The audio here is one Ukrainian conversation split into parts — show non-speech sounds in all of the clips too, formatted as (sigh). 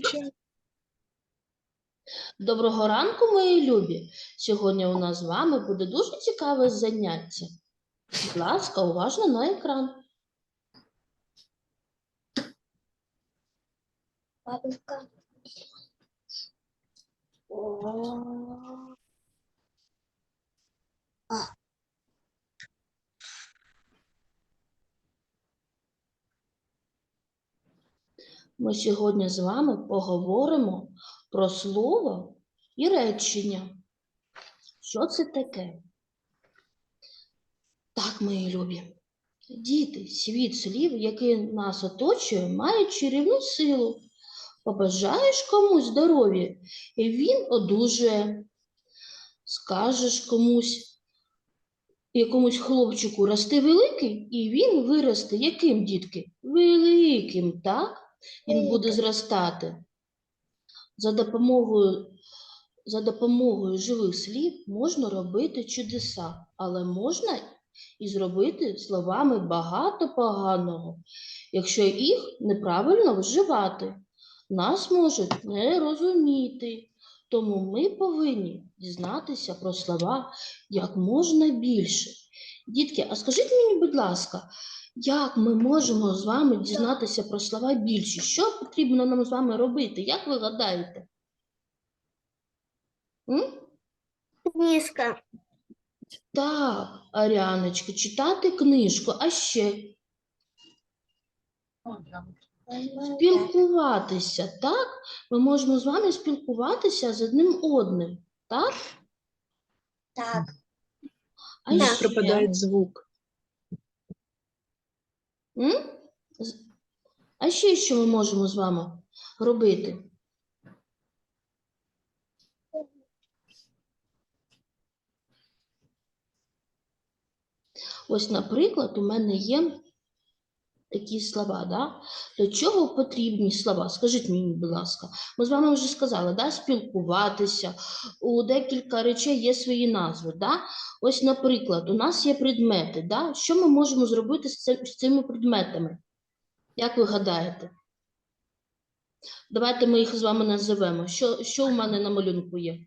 печаль. Доброго ранку, мої любі! Сьогодні у нас з вами буде дуже цікаве заняття. Будь ласка, уважно на екран. Бабушка. Ми сьогодні з вами поговоримо про слово і речення. Що це таке? Так, мої любі. Діти, світ слів, який нас оточує, має чарівну силу. Побажаєш комусь здоров'я, і він одужує. Скажеш комусь, якомусь хлопчику рости великий, і він виросте яким, дітки? Великим, так? Він буде зростати. За допомогою, за допомогою живих слів можна робити чудеса, але можна і зробити словами багато поганого, якщо їх неправильно вживати. Нас можуть не розуміти, тому ми повинні дізнатися про слова як можна більше. Дітки, а скажіть мені, будь ласка, як ми можемо з вами дізнатися про слова більше? Що потрібно нам з вами робити? Як ви гадаєте? М? Книжка. Так, Аряночка, читати книжку, а ще спілкуватися, так? Ми можемо з вами спілкуватися з одним одним, так? Так. А У нас ще? пропадает звук. М? А ще що ми можемо з вами робити? Ось, наприклад, у мене є такі слова, да? Для чого потрібні слова? Скажіть мені, будь ласка. Ми з вами вже сказали, да? спілкуватися. У декілька речей є свої назви. Да? Ось, наприклад, у нас є предмети. Да? Що ми можемо зробити з цими предметами? Як ви гадаєте? Давайте ми їх з вами називемо. Що, що у мене на малюнку є?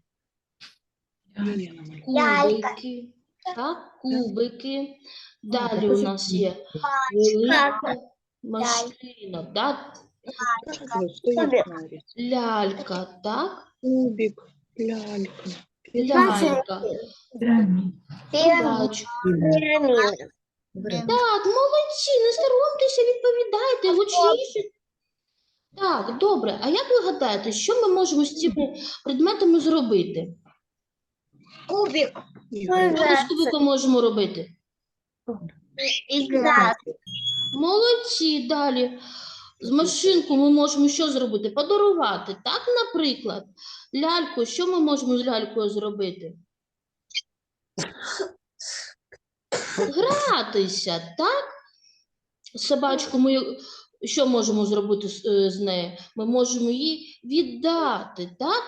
Кубики. Так, кубики. Далі у нас є велика машина, да? Я лялька, так? Кубик, лялька. Лялька. Пирамида. Так, молодці, не соромтеся, відповідайте, гучніше. Так, добре. А як ви гадаєте, що ми можемо з цими предметами зробити? Кубик. Що ми з кубиком можемо робити? Игра. Молодці, далі. З машинку ми можемо що зробити? Подарувати. Так, наприклад, ляльку, що ми можемо з лялькою зробити? Гратися, так? Собачку ми що можемо зробити з, е, з нею? Ми можемо її віддати, так?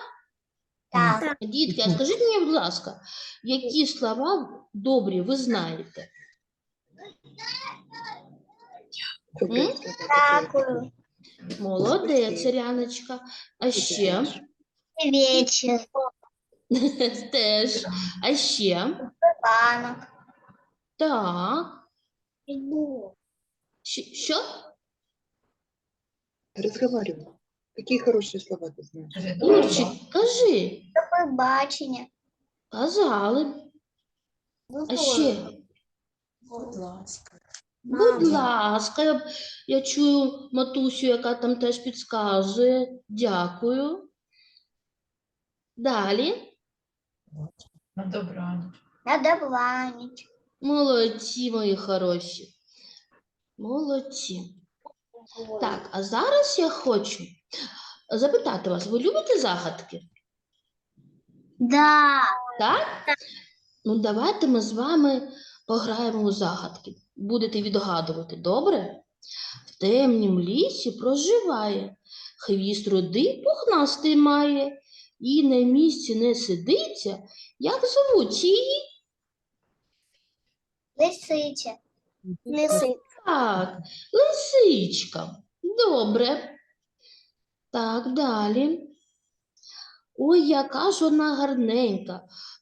Так. Дітки, а скажіть мені, будь ласка, які слова добрі ви знаєте? Кубик. Такую. Молодець, Ряночка. А ще? Вечер. (laughs) Теж. А ще? Банок. Так. Щ- Що? Разговаривай. Какие хорошие слова ты знаешь? Юрчик, кажи. Такое бачення. Казали. А ще? Будь ласка. Будь ласка, я, я чую матусю, яка там теж підказує. Дякую. Далі. На добраніч. Надо бланить. Молодці, мої хороші. Молодці. Так, а зараз я хочу запитати вас, ви любите загадки? Да. Так? Ну, давайте ми з вами пограємо у загадки. Будете відгадувати, добре? В темнім лісі проживає, хвіст рудий пухнастий має, і на місці не сидиться, як звуть її? Лисиця. Лисиця. Так, лисичка. Добре. Так, далі. Ой, яка ж вона гарненька,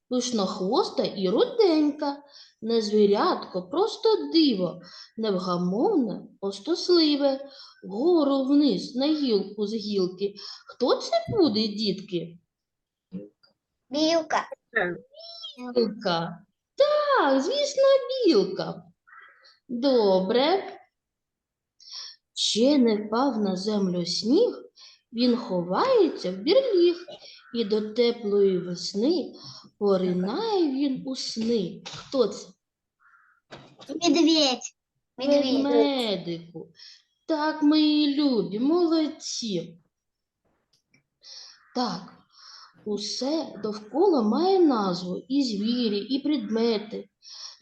пишнохвоста і руденька, не звірятко, просто диво, невгамовне, остосливе, вгору вниз, на гілку з гілки. Хто це буде, дітки? Білка. Білка. Так, звісно, білка. Добре. Ще не впав на землю сніг, він ховається в бірліг, і до теплої весни поринає він у сни. Хто це? Медведь. Медведь. Ведмедику. Так, мої любі, молодці. Так, усе довкола має назву, і звірі, і предмети.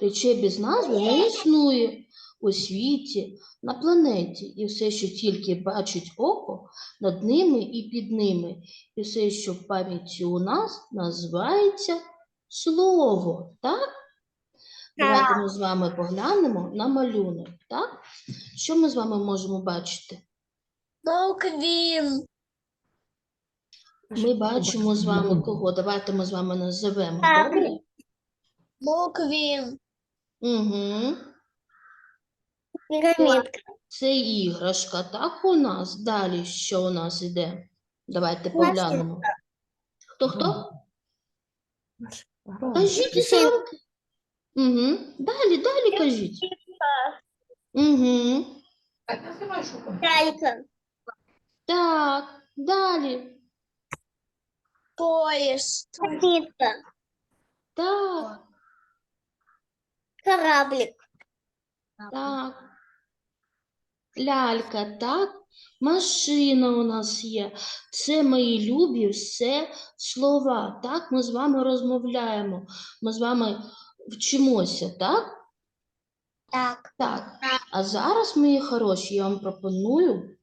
Речей без назви не існує у світі, на планеті, і все, що тільки бачить око, над ними і під ними, і все, що в пам'яті у нас, називається слово. Так? Давайте ми з вами поглянемо на малюнок. Так? Що ми з вами можемо бачити? Буквин. Ми бачимо з вами кого? Давайте ми з вами називемо. Добре? Буквин. Угу. Пирамидка. Це іграшка, так у нас. Далі що у нас іде? Давайте поглянемо. Хто хто? Кажіть і сам. Угу. Далі, далі кажіть. Угу. Лялька. Так, далі. Поезд. Копитка. Так, Кораблик. так. Лялька, так. Машина у нас є. Це мої любі все слова. Так, ми з вами розмовляємо. Ми з вами вчимося, так? Так. Так. А зараз, мої хороші, я вам пропоную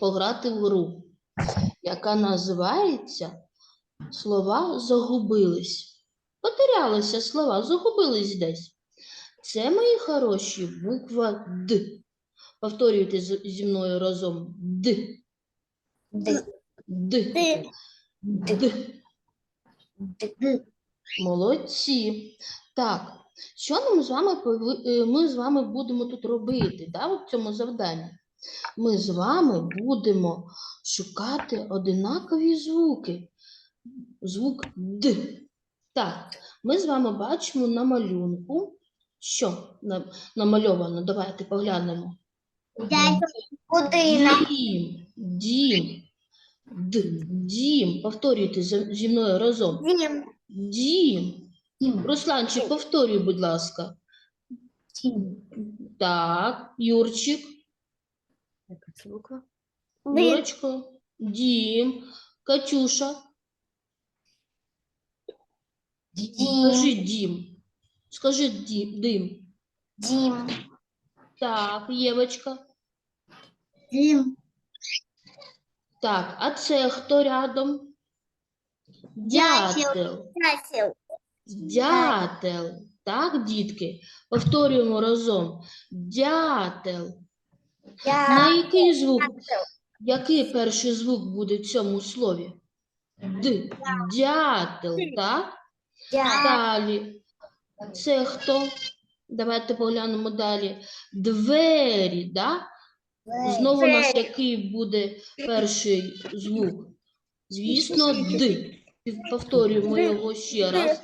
пограти в гру, яка називається Слова загубились. Потерялися слова, загубились десь. Це, мої хороші, буква Д. Повторюйте зі мною разом Д. Д. Д. Д. Д. Молодці. Так, що нам з вами е, ми з вами будемо тут робити да, в цьому завданні? Ми з вами будемо шукати одинакові звуки. Звук Д. Так, ми з вами бачимо на малюнку. Що намальовано? Давайте поглянемо. Дядька. Будинок. Дім, дім, д, дім. Повторюйте за- зі мною разом. Дим. Дім. Русланчик, повторюй, будь ласка. Так, Юрчик, Дым. Юрочко, Дім, Катюша, Дим. скажи дім. Скажи дім, дим. Дим. Так, Євочка. Дим. Так, а це хто рядом? Дятел. Дятел. Дятел. Дятел. Так, дітки? Повторюємо разом. Дятел. На який звук? Який перший звук буде в цьому слові? Д. Дятел, так? Далі. Це хто? Давайте поглянемо далі. Двері, так? Знову у нас який буде перший звук? Звісно, Д. Повторюємо його ще раз.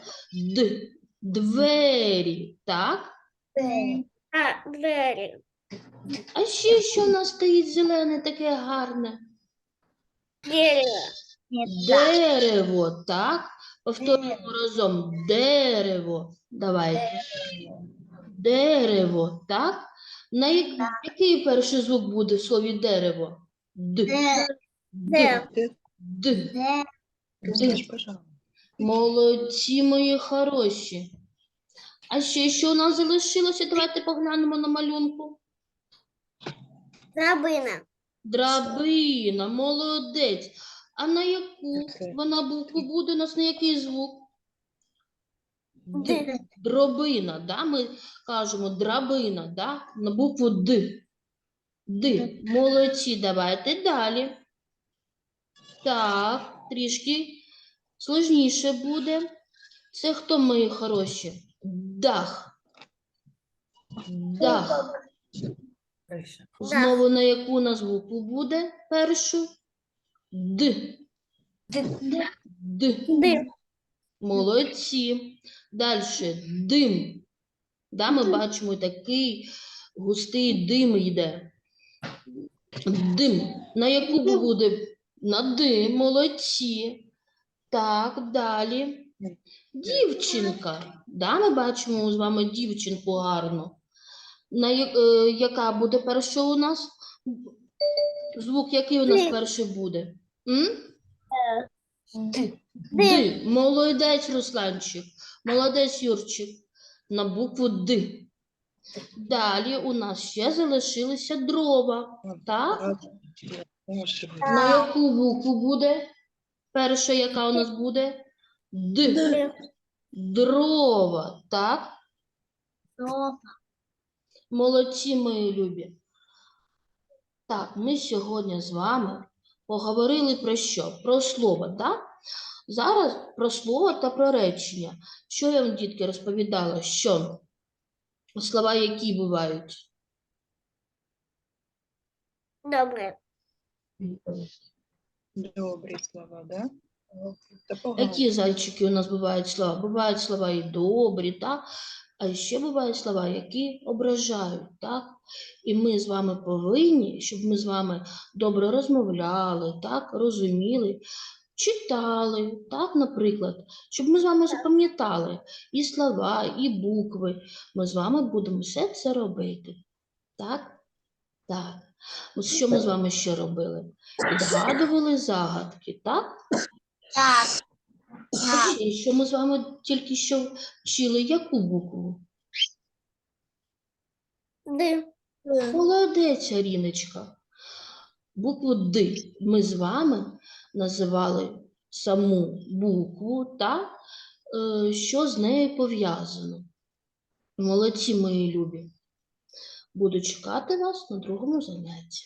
Д. Двері, так? А, двери. А ще що у нас стоїть зелене, таке гарне? Дерево. Дерево, так? Повторюємо разом. Дерево. Давайте. Дерево, так? На як- який перший звук буде в слові дерево? Д. Д. Д. Д. Скажешь, пожалуйста. Молодці мої хороші. А ще що у нас залишилося? Давайте поглянемо на малюнку. Драбина. Драбина, молодець. А на яку вона букву буде? У нас на який звук? Д. Д. Дробина, да? Ми кажемо драбина, да? На букву Д. Д. Молодці, давайте далі. Так, трішки сложніше буде. Це хто мої хороші? Дах. Дах. Знову на яку у нас буде першу? Д. Д. Д. Молодці. Далі дим. Да, ми бачимо такий густий дим йде. Дим. На яку буде? На дим. Молодці. Так, далі. Дівчинка. Да, ми бачимо з вами дівчинку гарну. На, я- е, яка буде перша у нас? Звук який у нас перший буде? М? Д. Ди. Молодець, Русланчик. Молодець, Юрчик. На букву Д. Далі у нас ще залишилися дрова. Так? На яку букву буде? Перша, яка у нас буде? Д. Д. Дрова. Так? Дрова. Молодці, мої любі. Так, ми сьогодні з вами поговорили про що? Про слово, так? Зараз про слово та про речення. Що я вам, дітки, розповідала? Що слова які бувають? Добре. Добрі слова, да? Які зайчики у нас бувають слова? Бувають слова і добрі, так? А ще бувають слова, які ображають, так? І ми з вами повинні, щоб ми з вами добре розмовляли, так, розуміли, читали, так, наприклад, щоб ми з вами запам'ятали і слова, і букви. Ми з вами будемо все це робити. Так? Так. Ось що ми з вами ще робили? Відгадували загадки, так? Так. А ще що ми з вами тільки що вчили яку букву? Д. Молодець, Аріночка. Букву Д ми з вами називали саму букву та е, що з нею пов'язано. Молодці, мої любі. Буду чекати вас на другому занятті.